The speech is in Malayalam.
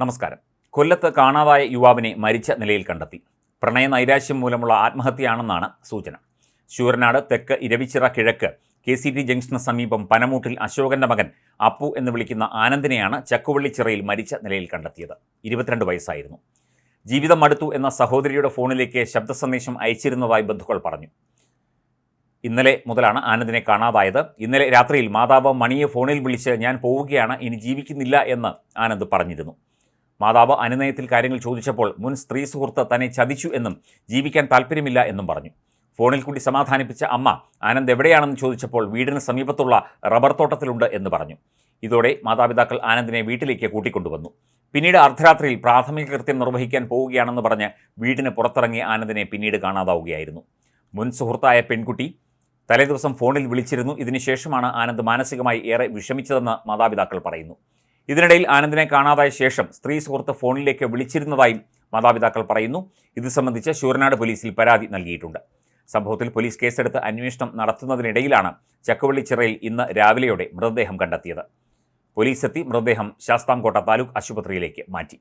നമസ്കാരം. കൊല്ലത്ത് കാണാതായ യുവാവിനെ മരിച്ച നിലയിൽ കണ്ടെത്തി. പ്രണയ നൈരാശ്യം മൂലമുള്ള ആത്മഹത്യയാണെന്നാണ് സൂചന. ശൂരനാട് തെക്ക് ഇരവിച്ചിറ കിഴക്ക് കെ സി ടി ജംഗ്ഷന് സമീപം പനമൂട്ടിൽ അശോകന്റെ മകൻ അപ്പു എന്ന് വിളിക്കുന്ന ആനന്ദിനെയാണ് ചക്കുവള്ളിച്ചിറയിൽ മരിച്ച നിലയിൽ കണ്ടെത്തിയത്. ഇരുപത്തിരണ്ട് വയസ്സായിരുന്നു. ജീവിതം അടുത്തു എന്ന സഹോദരിയുടെ ഫോണിലേക്ക് ശബ്ദ സന്ദേശം അയച്ചിരുന്നതായി ബന്ധുക്കൾ പറഞ്ഞു. ഇന്നലെ മുതലാണ് ആനന്ദിനെ കാണാതായത്. ഇന്നലെ രാത്രിയിൽ മാതാവ് മണിയെ ഫോണിൽ വിളിച്ച് ഞാൻ പോവുകയാണ് ഇനി ജീവിക്കുന്നില്ല എന്ന് ആനന്ദ് പറഞ്ഞിരുന്നു. മാതാവ് അനുനയത്തിൽ കാര്യങ്ങൾ ചോദിച്ചപ്പോൾ മുൻ സ്ത്രീ സുഹൃത്ത് തന്നെ ചതിച്ചു എന്നും ജീവിക്കാൻ താല്പര്യമില്ല എന്നും പറഞ്ഞു. ഫോണിൽ കൂടി സമാധാനിപ്പിച്ച അമ്മ ആനന്ദ് എവിടെയാണെന്ന് ചോദിച്ചപ്പോൾ വീടിന് സമീപത്തുള്ള റബ്ബർ തോട്ടത്തിലുണ്ട് എന്ന് പറഞ്ഞു. ഇതോടെ മാതാപിതാക്കൾ ആനന്ദിനെ വീട്ടിലേക്ക് കൂട്ടിക്കൊണ്ടുവന്നു. പിന്നീട് അർദ്ധരാത്രിയിൽ പ്രാഥമിക കൃത്യം നിർവഹിക്കാൻ പോവുകയാണെന്ന് പറഞ്ഞ് വീടിന് പുറത്തിറങ്ങി ആനന്ദിനെ പിന്നീട് കാണാതാവുകയായിരുന്നു. മുൻ സുഹൃത്തായ പെൺകുട്ടി തലേദിവസം ഫോണിൽ വിളിച്ചിരുന്നു. ഇതിനുശേഷമാണ് ആനന്ദ് മാനസികമായി ഏറെ വിഷമിച്ചതെന്ന് മാതാപിതാക്കൾ പറയുന്നു. ഇതിനിടയിൽ ആനന്ദിനെ കാണാതായ ശേഷം സ്ത്രീ സുഹൃത്ത് ഫോണിലേക്ക് വിളിച്ചിരുന്നതായും മാതാപിതാക്കൾ പറയുന്നു. ഇത് സംബന്ധിച്ച് ശൂരനാട് പോലീസിൽ പരാതി നൽകിയിട്ടുണ്ട്. സംഭവത്തിൽ പോലീസ് കേസെടുത്ത് അന്വേഷണം നടത്തുന്നതിനിടയിലാണ് ചക്കുവള്ളിച്ചിറയിൽ ഇന്ന് രാവിലെയോടെ മൃതദേഹം കണ്ടെത്തിയത്. പോലീസ് എത്തി മൃതദേഹം ശാസ്താംകോട്ട താലൂക്ക് ആശുപത്രിയിലേക്ക് മാറ്റി.